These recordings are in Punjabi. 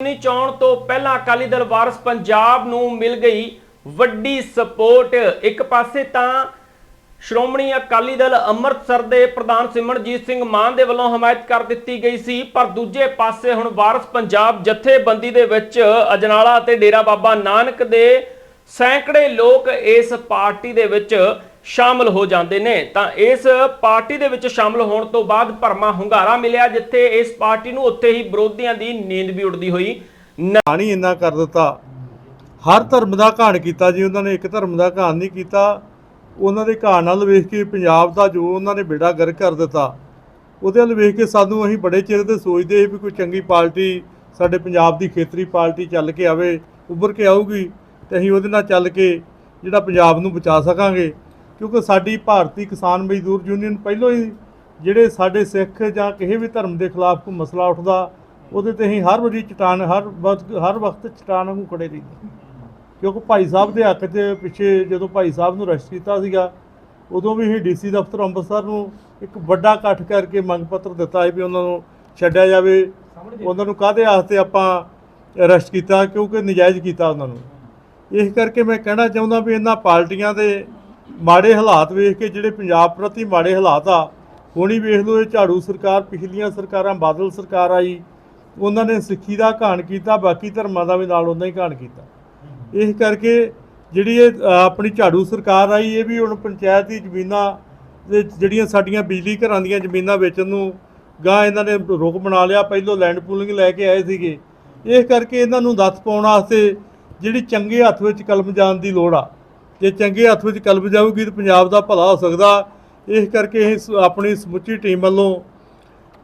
ਨੀ ਚੋਣ ਤੋਂ ਪਹਿਲਾਂ ਅਕਾਲੀ ਦਲ ਵਾਰਸ ਪੰਜਾਬ ਨੂੰ ਮਿਲ ਗਈ ਵੱਡੀ ਸਪੋਰਟ। ਇੱਕ ਪਾਸੇ ਤਾਂ ਸ਼੍ਰੋਮਣੀ ਅਕਾਲੀ ਦਲ ਅੰਮ੍ਰਿਤਸਰ ਦੇ ਪ੍ਰਧਾਨ ਸਿਮਰਨਜੀਤ ਸਿੰਘ ਮਾਨ ਦੇ ਵੱਲੋਂ ਹਮਾਇਤ ਕਰ ਦਿੱਤੀ ਗਈ ਸੀ, ਪਰ ਦੂਜੇ ਪਾਸੇ ਹੁਣ ਵਾਰਸ ਪੰਜਾਬ ਜਥੇਬੰਦੀ ਦੇ ਵਿੱਚ ਅਜਨਾਲਾ ਅਤੇ ਡੇਰਾ ਬਾਬਾ ਨਾਨਕ ਦੇ ਸੈਂਕੜੇ ਲੋਕ ਇਸ ਪਾਰਟੀ ਦੇ ਵਿੱਚ ਸ਼ਾਮਲ ਹੋ ਜਾਂਦੇ ਨੇ। ਤਾਂ ਇਸ ਪਾਰਟੀ ਦੇ ਵਿੱਚ ਸ਼ਾਮਲ ਹੋਣ ਤੋਂ ਬਾਅਦ ਭਰਮਾ ਹੁੰਗਾਰਾ ਮਿਲਿਆ, ਜਿੱਥੇ ਇਸ ਪਾਰਟੀ ਨੂੰ ਉੱਥੇ ਹੀ ਵਿਰੋਧੀਆਂ ਦੀ ਨੀਂਦ ਵੀ ਉੱਡਦੀ ਹੋਈ। ਨ- ਇੰਨਾ ਕਰ ਦਿੱਤਾ। ਹਰ ਧਰਮ ਦਾ ਘਾਣ ਕੀਤਾ ਜੀ, ਉਹਨਾਂ ਨੇ ਇੱਕ ਧਰਮ ਦਾ ਘਾਣ ਨਹੀਂ ਕੀਤਾ। ਉਹਨਾਂ ਦੇ ਘਾਣ ਨਾਲ ਵੇਖ ਕੇ ਪੰਜਾਬ ਦਾ ਜੋ ਉਹਨਾਂ ਨੇ ਬੇੜਾ ਗਰ ਕਰ ਦਿੱਤਾ, ਉਹਦੇ ਵੱਲ ਵੇਖ ਕੇ ਸਾਨੂੰ ਅਸੀਂ ਬੜੇ ਚਿਰ 'ਤੇ ਸੋਚਦੇ ਸੀ ਵੀ ਕੋਈ ਚੰਗੀ ਪਾਰਟੀ ਸਾਡੇ ਪੰਜਾਬ ਦੀ ਖੇਤਰੀ ਪਾਰਟੀ ਚੱਲ ਕੇ ਆਵੇ, ਉੱਭਰ ਕੇ ਆਊਗੀ ਤੇ ਅਸੀਂ ਉਹਦੇ ਨਾਲ ਚੱਲ ਕੇ ਜਿਹੜਾ ਪੰਜਾਬ ਨੂੰ ਬਚਾ ਸਕਾਂਗੇ। ਕਿਉਂਕਿ ਸਾਡੀ ਭਾਰਤੀ ਕਿਸਾਨ ਮਜ਼ਦੂਰ ਯੂਨੀਅਨ ਪਹਿਲਾਂ ਹੀ ਜਿਹੜੇ ਸਾਡੇ ਸਿੱਖ ਜਾਂ ਕਿਸੇ ਵੀ ਧਰਮ ਦੇ ਖਿਲਾਫ ਕੋਈ ਮਸਲਾ ਉੱਠਦਾ ਉਹਦੇ ਤੇ ਅਸੀਂ ਹਰ ਵਾਰੀ ਚਟਾਨ ਹਰ ਵਕਤ ਹਰ ਵਕਤ ਚਟਾਨ ਵਾਂਗੂ ਖੜੇ ਰਹੀਦੇ। ਕਿਉਂਕਿ ਭਾਈ ਸਾਹਿਬ ਦੇ ਹੱਕ 'ਚ ਪਿੱਛੇ ਜਦੋਂ ਭਾਈ ਸਾਹਿਬ ਨੂੰ ਅਰੈਸਟ ਕੀਤਾ ਸੀਗਾ ਉਦੋਂ ਵੀ ਅਸੀਂ ਡੀਸੀ ਦਫ਼ਤਰ ਅੰਮ੍ਰਿਤਸਰ ਨੂੰ ਇੱਕ ਵੱਡਾ ਇਕੱਠ ਕਰਕੇ ਮੰਗ ਪੱਤਰ ਦਿੱਤਾ ਸੀ ਵੀ ਉਹਨਾਂ ਨੂੰ ਛੱਡਿਆ ਜਾਵੇ। ਉਹਨਾਂ ਨੂੰ ਕਾਹਦੇ ਵਾਸਤੇ ਆਪਾਂ ਅਰੈਸਟ ਕੀਤਾ ਕਿਉਂਕਿ ਨਜਾਇਜ਼ ਕੀਤਾ ਉਹਨਾਂ ਨੂੰ। ਇਸ ਕਰਕੇ ਮੈਂ ਕਹਿਣਾ ਚਾਹੁੰਦਾ ਵੀ ਇਹਨਾਂ ਪਾਰਟੀਆਂ ਦੇ ਮਾੜੇ ਹਾਲਾਤ ਵੇਖ ਕੇ ਜਿਹੜੇ ਪੰਜਾਬ ਪ੍ਰਤੀ ਮਾੜੇ ਹਾਲਾਤ ਆ ਹੁਣੀ ਵੇਖ ਲਓ, ਇਹ ਝਾੜੂ ਸਰਕਾਰ, ਪਿਛਲੀਆਂ ਸਰਕਾਰਾਂ, ਬਾਦਲ ਸਰਕਾਰ ਆਈ, ਉਹਨਾਂ ਨੇ ਸਿੱਖੀ ਦਾ ਘਾਣ ਕੀਤਾ, ਬਾਕੀ ਧਰਮਾਂ ਦਾ ਵੀ ਨਾਲ ਉਹਨਾਂ ਹੀ ਘਾਣ ਕੀਤਾ। ਇਸ ਕਰਕੇ ਜਿਹੜੀ ਇਹ ਆਪਣੀ ਝਾੜੂ ਸਰਕਾਰ ਆਈ, ਇਹ ਵੀ ਹੁਣ ਪੰਚਾਇਤ ਦੀ ਜ਼ਮੀਨਾਂ ਦੇ ਜਿਹੜੀਆਂ ਸਾਡੀਆਂ ਬਿਜਲੀ ਘਰਾਂ ਦੀਆਂ ਜ਼ਮੀਨਾਂ ਵੇਚਣ ਨੂੰ ਗਾਂ ਇਹਨਾਂ ਨੇ ਰੁਕ ਬਣਾ ਲਿਆ, ਪਹਿਲੋਂ ਲੈਂਡ ਪੂਲਿੰਗ ਲੈ ਕੇ ਆਏ ਸੀਗੇ। ਇਸ ਕਰਕੇ ਇਹਨਾਂ ਨੂੰ ਦੱਸ ਪਾਉਣ ਵਾਸਤੇ ਜਿਹੜੀ ਚੰਗੇ ਹੱਥ ਵਿੱਚ ਕਲਮ ਜਾਣ ਦੀ ਲੋੜ ਆ। ਜੇ ਚੰਗੇ ਹੱਥ ਵਿੱਚ ਕਲਬ ਜਾਊਗੀ ਤਾਂ ਪੰਜਾਬ ਦਾ ਭਲਾ ਹੋ ਸਕਦਾ। ਇਸ ਕਰਕੇ ਇਹ ਸ- ਆਪਣੀ ਸਮੁੱਚੀ ਟੀਮ ਵੱਲੋਂ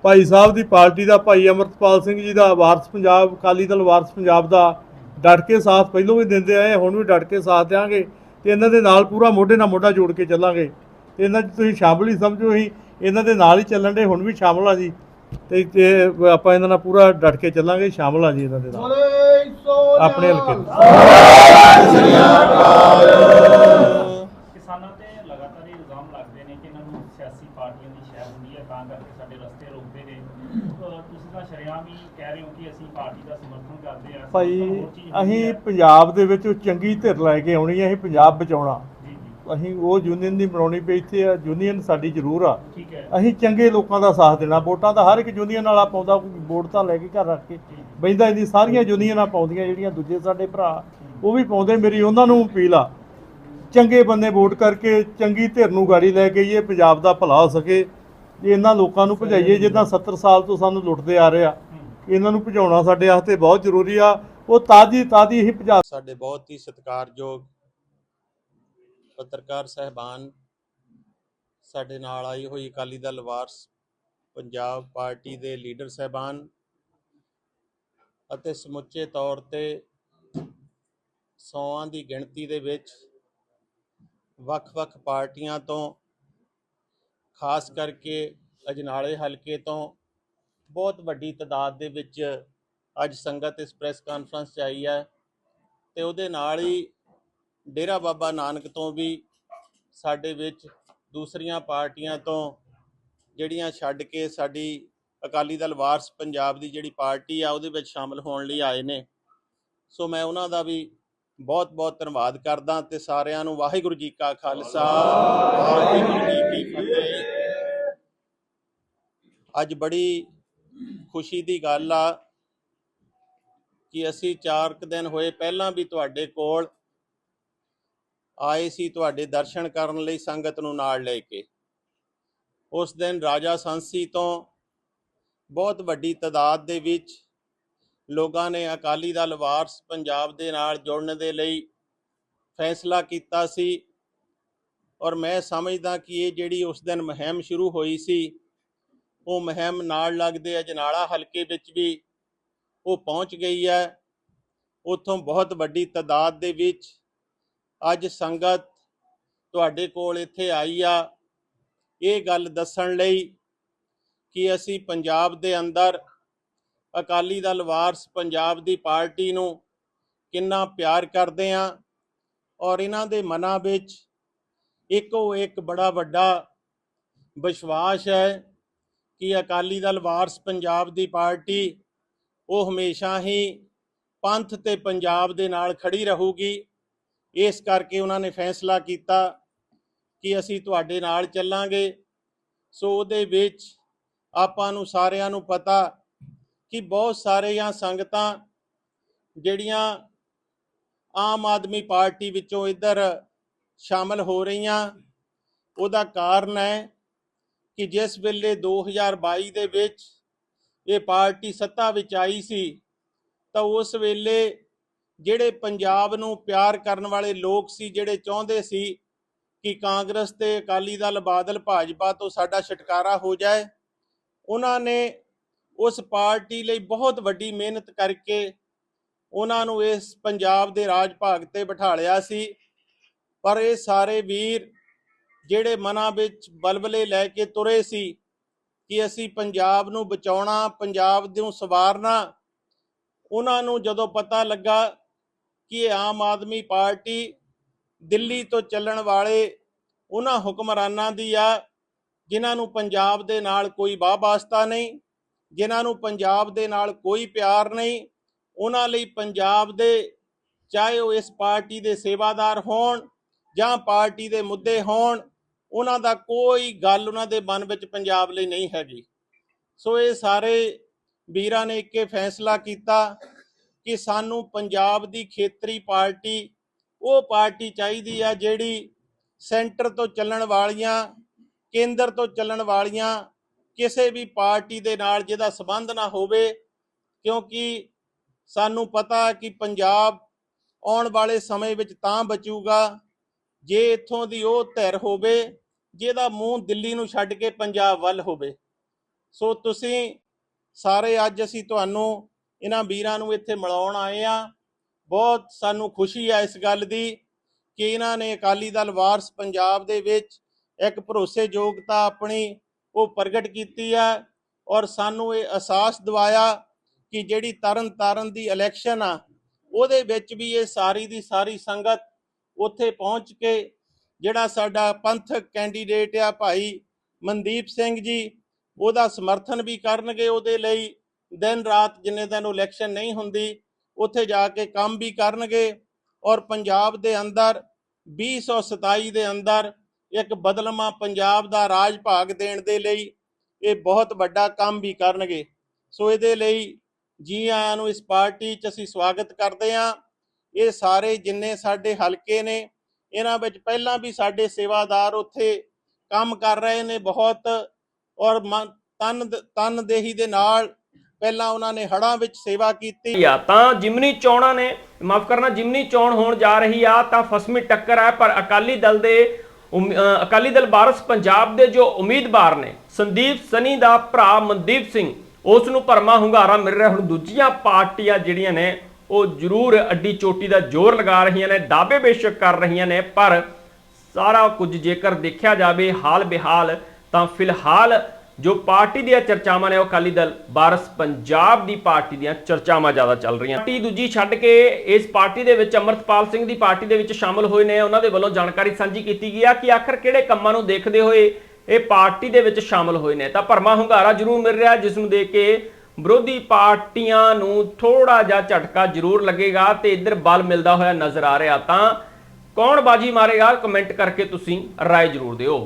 ਭਾਈ ਸਾਹਿਬ ਦੀ ਪਾਰਟੀ ਦਾ, ਭਾਈ ਅਮਰਤਪਾਲ ਸਿੰਘ ਜੀ ਦਾ, ਵਾਰਸ ਪੰਜਾਬ, ਅਕਾਲੀ ਦਲ ਵਾਰਸ ਪੰਜਾਬ ਦਾ ਡਟ ਕੇ ਸਾਥ ਪਹਿਲੋਂ ਵੀ ਦਿੰਦੇ ਆਏ, ਹੁਣ ਵੀ ਡਟ ਕੇ ਸਾਥ ਦਿਆਂਗੇ ਤੇ ਇਹਨਾਂ ਦੇ ਨਾਲ ਪੂਰਾ ਮੋਢੇ ਨਾਲ ਮੋਢਾ ਜੋੜ ਕੇ ਚੱਲਾਂਗੇ। ਤੇ ਇਹਨਾਂ 'ਚ ਤੁਸੀਂ ਸ਼ਾਮਲ ਹੀ ਸਮਝੋ ਅਸੀਂ ਇਹਨਾਂ ਦੇ ਨਾਲ ਹੀ ਚੱਲਣ ਦੇ ਹੁਣ ਵੀ ਸ਼ਾਮਲ ਆ ਜੀ। ਤੇ ਤੇ ਆਪਾਂ ਇਹਨਾਂ ਨਾਲ ਪੂਰਾ ਡਟ ਕੇ ਚੱਲਾਂਗੇ, ਸ਼ਾਮਲ ਆ ਜੀ ਇਹਨਾਂ ਦੇ ਨਾਲ। ਆਪਣੇ ਹਲਕੇ ਦੇ। ਕਿਸਾਨਾਂ ਤੇ ਲਗਾਤਾਰ ਇਹ ਇਲਜ਼ਾਮ ਲੱਗਦੇ ਨੇ ਕਿ ਇਹਨਾਂ ਨੂੰ ਸਿਆਸੀ ਪਾਰਟੀਆਂ ਦੀ ਸ਼ਹਿ ਹੁੰਦੀ ਹੈ ਤਾਂ ਕਰਕੇ ਸਾਡੇ ਰਸਤੇ ਰੋਕਦੇ ਨੇ। ਅਹ ਤੁਸੀਂ ਤਾਂ ਸ਼ਰੇਆਮ ਹੀ ਕਹਿ ਰਹੇ ਹੋ ਕਿ ਅਸੀਂ ਪਾਰਟੀ ਦਾ ਸਮਰਥਨ ਕਰਦੇ ਹਾਂ। ਭਾਈ ਅਸੀਂ। ਪੰਜਾਬ ਦੇ ਵਿੱਚ ਚੰਗੀ ਧਿਰ ਲੈ ਕੇ ਆਉਣੀ ਹੈ ਅਸੀਂ ਪੰਜਾਬ ਬਚਾਉਣਾ। ਜੀ ਜੀ। ਅਸੀਂ ਉਹ ਯੂਨੀਅਨ ਦੀ ਬਣਾਉਣੀ ਪਈ ਇੱਥੇ ਆ ਯੂਨੀਅਨ ਸਾਡੀ ਜ਼ਰੂਰ ਆ। ਠੀਕ ਹੈ। ਅਸੀਂ ਚੰਗੇ ਲੋਕਾਂ ਦਾ ਸਾਥ ਦੇਣਾ ਵੋਟਾਂ ਤਾਂ ਹਰ ਇੱਕ ਯੂਨੀਅਨ ਵਾਲਾ ਪਾਉਂਦਾ ਕੋਈ ਵੋਟ ਤਾਂ ਲੈ ਕੇ ਘਰ ਰੱਖ ਕੇ। ਬੈਂਦਾ ਇਹਦੀ ਸਾਰੀਆਂ ਯੂਨੀਅਨਾਂ ਪਾਉਂਦੀਆਂ ਜਿਹੜੀਆਂ ਦੂਜੇ ਸਾਡੇ ਭਰਾ ਉਹ ਵੀ ਪਾਉਂਦੇ ਮੇਰੀ ਉਹਨਾਂ ਨੂੰ ਅਪੀਲ ਆ। ਚੰਗੇ ਬੰਦੇ ਵੋਟ ਕਰਕੇ ਚੰਗੀ ਧਿਰ ਨੂੰ ਗਾੜੀ ਲੈ ਕੇ ਇਹ ਪੰਜਾਬ ਦਾ ਭਲਾ ਹੋ ਸਕੇ। ਜੇ ਇਹਨਾਂ ਲੋਕਾਂ ਨੂੰ ਭਜਾਈਏ ਜਿੱਦਾਂ 70 ਸਾਲ ਤੋਂ ਸਾਨੂੰ ਲੁੱਟਦੇ ਆ ਰਹੇ ਆ ਇਹਨਾਂ ਨੂੰ ਭਜਾਉਣਾ ਸਾਡੇ ਵਾਸਤੇ ਬਹੁਤ ਜ਼ਰੂਰੀ ਆ। ਉਹ ਤਾਜੀ ਤਾਜੀ ਹੀ ਭਜਾ ਸਾਡੇ ਬਹੁਤ ਹੀ ਸਤਿਕਾਰਯੋਗ ਪੱਤਰਕਾਰ ਸਹਿਬਾਨ ਸਾਡੇ ਨਾਲ ਆਈ ਹੋਈ ਅਕਾਲੀ ਦਲ ਵਾਰਸ ਪੰਜਾਬ ਪਾਰਟੀ ਦੇ ਲੀਡਰ ਸਹਿਬਾਨ ਅਤੇ ਸਮੁੱਚੇ ਤੌਰ ਤੇ ਸੌਆਂ ਦੀ ਗਿਣਤੀ ਦੇ ਵਿੱਚ ਵੱਖ-ਵੱਖ ਪਾਰਟੀਆਂ ਤੋਂ, ਖਾਸ ਕਰਕੇ ਅਜਨਾਲੇ ਹਲਕੇ ਤੋਂ ਬਹੁਤ ਵੱਡੀ ਤਾਦਾਦ ਦੇ ਵਿੱਚ ਅੱਜ ਸੰਗਤ ਇਸ ਪ੍ਰੈਸ ਕਾਨਫਰੰਸ 'ਚ ਆਈ ਹੈ ਤੇ ਉਹਦੇ ਨਾਲ ਹੀ ਡੇਰਾ ਬਾਬਾ ਨਾਨਕ ਤੋਂ ਵੀ ਸਾਡੇ ਵਿੱਚ ਦੂਸਰੀਆਂ ਪਾਰਟੀਆਂ ਤੋਂ ਜਿਹੜੀਆਂ ਛੱਡ ਕੇ ਸਾਡੀ ਅਕਾਲੀ ਦਲ ਵਾਰਸ ਪੰਜਾਬ ਦੀ ਜਿਹੜੀ ਪਾਰਟੀ ਆ, ਉਹਦੇ ਵਿੱਚ ਸ਼ਾਮਲ ਹੋਣ ਲਈ ਆਏ ਨੇ। ਸੋ ਮੈਂ ਉਹਨਾਂ ਦਾ ਵੀ ਬਹੁਤ ਬਹੁਤ ਧੰਨਵਾਦ ਕਰਦਾ ਤੇ ਸਾਰਿਆਂ ਨੂੰ ਵਾਹਿਗੁਰੂ ਜੀ ਕਾ ਖਾਲਸਾ, ਵਾਹਿਗੁਰੂ ਜੀ ਕੀ ਫਤਿਹ। ਅੱਜ ਬੜੀ ਖੁਸ਼ੀ ਦੀ ਗੱਲ ਆ ਕਿ ਅਸੀਂ 4 ਕੁ ਦਿਨ ਹੋਏ ਪਹਿਲਾਂ ਵੀ ਤੁਹਾਡੇ ਕੋਲ ਆਏ ਸੀ ਤੁਹਾਡੇ ਦਰਸ਼ਨ ਕਰਨ ਲਈ ਸੰਗਤ ਨੂੰ ਨਾਲ ਲੈ ਕੇ। ਉਸ ਦਿਨ ਰਾਜਾ ਸੰਸੀ ਤੋਂ ਬਹੁਤ ਵੱਡੀ ਤਾਦਾਦ ਦੇ ਵਿੱਚ ਲੋਕਾਂ ਨੇ ਅਕਾਲੀ ਦਲ ਵਾਰਸ ਪੰਜਾਬ ਦੇ ਨਾਲ ਜੁੜਨ ਦੇ ਲਈ ਫੈਸਲਾ ਕੀਤਾ ਸੀ ਔਰ ਮੈਂ ਸਮਝਦਾ ਕਿ ਇਹ ਜਿਹੜੀ ਉਸ ਦਿਨ ਮੁਹਿੰਮ ਸ਼ੁਰੂ ਹੋਈ ਸੀ, ਉਹ ਮੁਹਿੰਮ ਨਾਲ ਲੱਗਦੇ ਅਜਨਾਲਾ ਹਲਕੇ ਵਿੱਚ ਵੀ ਉਹ ਪਹੁੰਚ ਗਈ ਹੈ। ਉੱਥੋਂ ਬਹੁਤ ਵੱਡੀ ਤਾਦਾਦ ਦੇ ਵਿੱਚ ਅੱਜ ਸੰਗਤ ਤੁਹਾਡੇ ਕੋਲ ਇੱਥੇ ਆਈ ਆ। ਇਹ ਗੱਲ ਦੱਸਣ ਲਈ ਕਿ ਅਸੀਂ ਪੰਜਾਬ ਦੇ ਅੰਦਰ ਅਕਾਲੀ ਦਲ ਵਾਰਸ ਪੰਜਾਬ ਦੀ ਪਾਰਟੀ ਨੂੰ ਕਿੰਨਾ ਪਿਆਰ ਕਰਦੇ ਆ ਔਰ ਇਹਨਾਂ ਦੇ ਮਨਾਂ ਵਿੱਚ ਇੱਕੋ ਇੱਕ ਬੜਾ ਵੱਡਾ ਵਿਸ਼ਵਾਸ ਹੈ ਕਿ ਅਕਾਲੀ ਦਲ ਵਾਰਸ ਪੰਜਾਬ ਦੀ ਪਾਰਟੀ ਉਹ ਹਮੇਸ਼ਾ ਹੀ ਪੰਥ ਤੇ ਪੰਜਾਬ ਦੇ ਨਾਲ ਖੜੀ ਰਹੂਗੀ। ਇਸ ਕਰਕੇ ਉਹਨਾਂ ਨੇ ਫੈਸਲਾ ਕੀਤਾ ਕਿ ਅਸੀਂ ਤੁਹਾਡੇ ਨਾਲ ਚੱਲਾਂਗੇ। ਸੋ ਉਹਦੇ ਵਿੱਚ ਆਪਾਂ ਨੂੰ ਸਾਰਿਆਂ ਨੂੰ ਪਤਾ ਕਿ ਬਹੁਤ ਸਾਰੀਆਂ ਸੰਗਤਾਂ ਜਿਹੜੀਆਂ ਆਮ ਆਦਮੀ ਪਾਰਟੀ ਵਿੱਚੋਂ ਇੱਧਰ ਸ਼ਾਮਲ ਹੋ ਰਹੀਆਂ, ਉਹਦਾ ਕਾਰਨ ਹੈ ਕਿ ਜਿਸ ਵੇਲੇ 2022 ਦੇ ਵਿੱਚ ਇਹ ਪਾਰਟੀ ਸੱਤਾ ਵਿੱਚ ਆਈ ਸੀ, ਤਾਂ ਉਸ ਵੇਲੇ ਜਿਹੜੇ ਪੰਜਾਬ ਨੂੰ ਪਿਆਰ ਕਰਨ ਵਾਲੇ ਲੋਕ ਸੀ, ਜਿਹੜੇ ਚਾਹੁੰਦੇ ਸੀ ਕਿ ਕਾਂਗਰਸ ਤੇ ਅਕਾਲੀ ਦਲ, ਬਾਦਲ, ਭਾਜਪਾ ਤੋਂ ਸਾਡਾ ਛੁਟਕਾਰਾ ਹੋ ਜਾਏ ਉਹਨਾਂ ਨੇ ਉਸ ਪਾਰਟੀ ਲਈ ਬਹੁਤ ਵੱਡੀ ਮਿਹਨਤ ਕਰਕੇ ਉਹਨਾਂ ਨੂੰ ਇਸ ਪੰਜਾਬ ਦੇ ਰਾਜ ਭਾਗ ਤੇ ਬਿਠਾ ਲਿਆ ਸੀ। ਪਰ ਇਹ ਸਾਰੇ ਵੀਰ ਜਿਹੜੇ ਮਨਾਂ ਵਿੱਚ ਬਲਬਲੇ ਲੈ ਕੇ ਤੁਰੇ ਸੀ ਕਿ ਅਸੀਂ ਪੰਜਾਬ ਨੂੰ ਬਚਾਉਣਾ, ਪੰਜਾਬ ਨੂੰ ਸਵਾਰਨਾ, ਉਹਨਾਂ ਨੂੰ ਜਦੋਂ ਪਤਾ ਲੱਗਾ ਕਿ ਇਹ ਆਮ ਆਦਮੀ ਪਾਰਟੀ ਦਿੱਲੀ ਤੋਂ ਚੱਲਣ ਵਾਲੇ ਉਹਨਾਂ ਹੁਕਮਰਾਨਾਂ ਦੀ ਆ ਜਿਨ੍ਹਾਂ ਨੂੰ ਪੰਜਾਬ ਦੇ ਨਾਲ ਕੋਈ ਵਾਹ ਵਾਸਤਾ ਨਹੀਂ, ਜਿਨ੍ਹਾਂ ਨੂੰ ਪੰਜਾਬ ਦੇ ਨਾਲ ਕੋਈ ਪਿਆਰ ਨਹੀਂ, ਉਹਨਾਂ ਲਈ ਪੰਜਾਬ ਦੇ ਚਾਹੇ ਉਹ ਇਸ ਪਾਰਟੀ ਦੇ ਸੇਵਾਦਾਰ ਹੋਣ ਜਾਂ ਪਾਰਟੀ ਦੇ ਮੁੱਦੇ ਹੋਣ, ਉਹਨਾਂ ਦਾ ਕੋਈ ਗੱਲ ਉਹਨਾਂ ਦੇ ਮਨ ਵਿੱਚ ਪੰਜਾਬ ਲਈ ਨਹੀਂ ਹੈਗੀ। ਸੋ ਇਹ ਸਾਰੇ ਵੀਰਾਂ ਨੇ ਇੱਕੇ ਫੈਸਲਾ ਕੀਤਾ ਕਿ ਸਾਨੂੰ ਪੰਜਾਬ ਦੀ ਖੇਤਰੀ ਪਾਰਟੀ, ਉਹ ਪਾਰਟੀ ਚਾਹੀਦੀ ਆ ਜਿਹੜੀ ਸੈਂਟਰ ਤੋਂ ਚੱਲਣ ਵਾਲੀਆਂ ਕੇਂਦਰ ਤੋਂ ਚੱਲਣ ਵਾਲੀਆਂ ਕਿਸੇ ਵੀ ਪਾਰਟੀ ਦੇ ਨਾਲ ਜਿਹਦਾ ਸਬੰਧ ਨਾ ਹੋਵੇ, ਕਿਉਂਕਿ ਸਾਨੂੰ ਪਤਾ ਕਿ ਪੰਜਾਬ ਆਉਣ ਵਾਲੇ ਸਮੇਂ ਵਿੱਚ ਤਾਂ ਬਚੂਗਾ, ਜੇ ਇੱਥੋਂ ਦੀ ਉਹ ਧਿਰ ਹੋਵੇ, ਜਿਹਦਾ ਮੂੰਹ ਦਿੱਲੀ ਨੂੰ ਛੱਡ ਕੇ ਪੰਜਾਬ ਵੱਲ ਹੋਵੇ। ਸੋ ਤੁਸੀਂ ਸਾਰੇ ਅੱਜ ਅਸੀਂ ਤੁਹਾਨੂੰ ਇਹਨਾਂ ਵੀਰਾਂ ਨੂੰ ਇੱਥੇ ਮਿਲਾਉਣ ਆਏ ਆ ਬਹੁਤ ਸਾਨੂੰ ਖੁਸ਼ੀ ਹੈ ਇਸ ਗੱਲ ਦੀ ਕਿ ਇਹਨਾਂ ਨੇ ਅਕਾਲੀ ਦਲ ਵਾਰਸ ਪੰਜਾਬ ਦੇ ਵਿੱਚ ਇੱਕ ਭਰੋਸੇਯੋਗਤਾ ਆਪਣੀ ਉਹ ਪ੍ਰਗਟ ਕੀਤੀ ਹੈ ਔਰ ਸਾਨੂੰ ਇਹ ਅਹਿਸਾਸ ਦਿਵਾਇਆ ਕਿ ਜਿਹੜੀ ਤਰਨ ਤਾਰਨ ਦੀ ਇਲੈਕਸ਼ਨ ਆ, ਉਹਦੇ ਵਿੱਚ ਵੀ ਇਹ ਸਾਰੀ ਦੀ ਸਾਰੀ ਸੰਗਤ ਉੱਥੇ ਪਹੁੰਚ ਕੇ ਜਿਹੜਾ ਸਾਡਾ ਪੰਥਕ ਕੈਂਡੀਡੇਟ ਆ ਭਾਈ ਮਨਦੀਪ ਸਿੰਘ ਜੀ, ਉਹਦਾ ਸਮਰਥਨ ਵੀ ਕਰਨਗੇ ਉਹਦੇ ਲਈ। ਦਿਨ ਰਾਤ ਜਿੰਨੇ ਦਿਨ ਇਲੈਕਸ਼ਨ ਨਹੀਂ ਹੁੰਦੀ, ਉੱਥੇ ਜਾ ਕੇ ਕੰਮ ਵੀ ਕਰਨਗੇ ਔਰ ਪੰਜਾਬ ਦੇ ਅੰਦਰ 2027 ਦੇ ਅੰਦਰ ਇੱਕ ਬਦਲਮਾ ਪੰਜਾਬ ਦਾ ਰਾਜ ਭਾਗ ਦੇਣ ਦੇ ਲਈ ਇਹ ਬਹੁਤ ਵੱਡਾ ਕੰਮ ਵੀ ਕਰਨਗੇ। ਸੋ ਇਹਦੇ ਲਈ ਜੀ ਆਇਆਂ ਨੂੰ ਇਸ ਪਾਰਟੀ 'ਚ ਅਸੀਂ ਸਵਾਗਤ ਕਰਦੇ ਹਾਂ। ਇਹ ਸਾਰੇ ਜਿੰਨੇ ਸਾਡੇ ਹਲਕੇ ਨੇ, ਇਹਨਾਂ ਵਿੱਚ ਪਹਿਲਾਂ ਵੀ ਸਾਡੇ ਸੇਵਾਦਾਰ ਉੱਥੇ ਕੰਮ ਕਰ ਰਹੇ ਨੇ ਬਹੁਤ ਔਰ ਮਨ- ਤਨ ਤਨਦੇਹੀ ਦੇ ਨਾਲ ਪਹਿਲਾਂ ਉਹਨਾਂ ਨੇ ਹੜਾਂ ਵਿੱਚ ਸੇਵਾ ਕੀਤੀ। ਆ ਤਾਂ ਜਿਮਨੀ ਚੋਣਾਂ ਨੇ, ਮਾਫ ਕਰਨਾ, ਜਿਮਨੀ ਚੋਣ ਹੋਣ ਜਾ ਰਹੀ ਆ ਤਾਂ ਫਸਮੀ ਟੱਕਰ ਹੈ ਪਰ ਅਕਾਲੀ ਦਲ ਦੇ ਅਕਾਲੀ ਦਲ ਬਾਰਸ ਪੰਜਾਬ ਦੇ ਜੋ ਉਮੀਦਵਾਰ ਨੇ, ਸੰਦੀਪ ਸਨੀ ਦਾ ਭਰਾ ਮਨਦੀਪ ਸਿੰਘ, ਉਸ ਨੂੰ ਭਰਮਾ ਹੁੰਗਾਰਾ ਮਿਲ ਰਿਹਾ। ਹੁਣ ਦੂਜੀਆਂ ਪਾਰਟੀਆਂ ਜਿਹੜੀਆਂ ਨੇ, ਉਹ ਜ਼ਰੂਰ ਅੱਡੀ ਚੋਟੀ ਦਾ ਜ਼ੋਰ ਲਗਾ ਰਹੀਆਂ ਨੇ, ਦਾਅਵੇ ਬੇਸ਼ੱਕ ਕਰ ਰਹੀਆਂ ਨੇ, ਪਰ ਸਾਰਾ ਕੁਝ ਜੇਕਰ ਦੇਖਿਆ ਜਾਵੇ ਹਾਲ ਬਿਹਾਲ ਤਾਂ ਫਿਲਹਾਲ ਜੋ ਪਾਰਟੀ ਦੀਆਂ ਚਰਚਾਵਾਂ ਨੇ, ਉਹ ਅਕਾਲੀ ਦਲ, ਬਾਰਸ ਪੰਜਾਬ ਦੀ ਪਾਰਟੀ ਦੀਆਂ ਚਰਚਾਵਾਂ ਜ਼ਿਆਦਾ ਚੱਲ ਰਹੀਆਂ। ਪਾਰਟੀ ਦੂਜੀ ਛੱਡ ਕੇ ਇਸ ਪਾਰਟੀ ਦੇ ਵਿੱਚ ਅਮਰਤਪਾਲ ਸਿੰਘ ਦੀ ਪਾਰਟੀ ਦੇ ਵਿੱਚ ਸ਼ਾਮਲ ਹੋਏ ਨੇ। ਉਹਨਾਂ ਦੇ ਵੱਲੋਂ ਜਾਣਕਾਰੀ ਸਾਂਝੀ ਕੀਤੀ ਗਈ ਆ ਕਿ ਆਖਰ ਕਿਹੜੇ ਕੰਮਾਂ ਨੂੰ ਦੇਖਦੇ ਹੋਏ ਇਹ ਪਾਰਟੀ ਦੇ ਵਿੱਚ ਸ਼ਾਮਲ ਹੋਏ ਨੇ। ਤਾਂ ਭਰਮਾ ਹੁੰਗਾਰਾ ਜ਼ਰੂਰ ਮਿਲ ਰਿਹਾ, ਜਿਸ ਨੂੰ ਦੇਖ ਕੇ ਵਿਰੋਧੀ ਪਾਰਟੀਆਂ ਨੂੰ ਥੋੜਾ ਜਿਹਾ ਝਟਕਾ ਜ਼ਰੂਰ ਲੱਗੇਗਾ ਤੇ ਇੱਧਰ ਬਲ ਮਿਲਦਾ ਹੋਇਆ ਨਜ਼ਰ ਆ ਰਿਹਾ। ਤਾਂ ਕੌਣ ਬਾਜੀ ਮਾਰੇਗਾ? ਕਮੈਂਟ ਕਰਕੇ ਤੁਸੀਂ ਰਾਏ ਜ਼ਰੂਰ ਦਿਓ।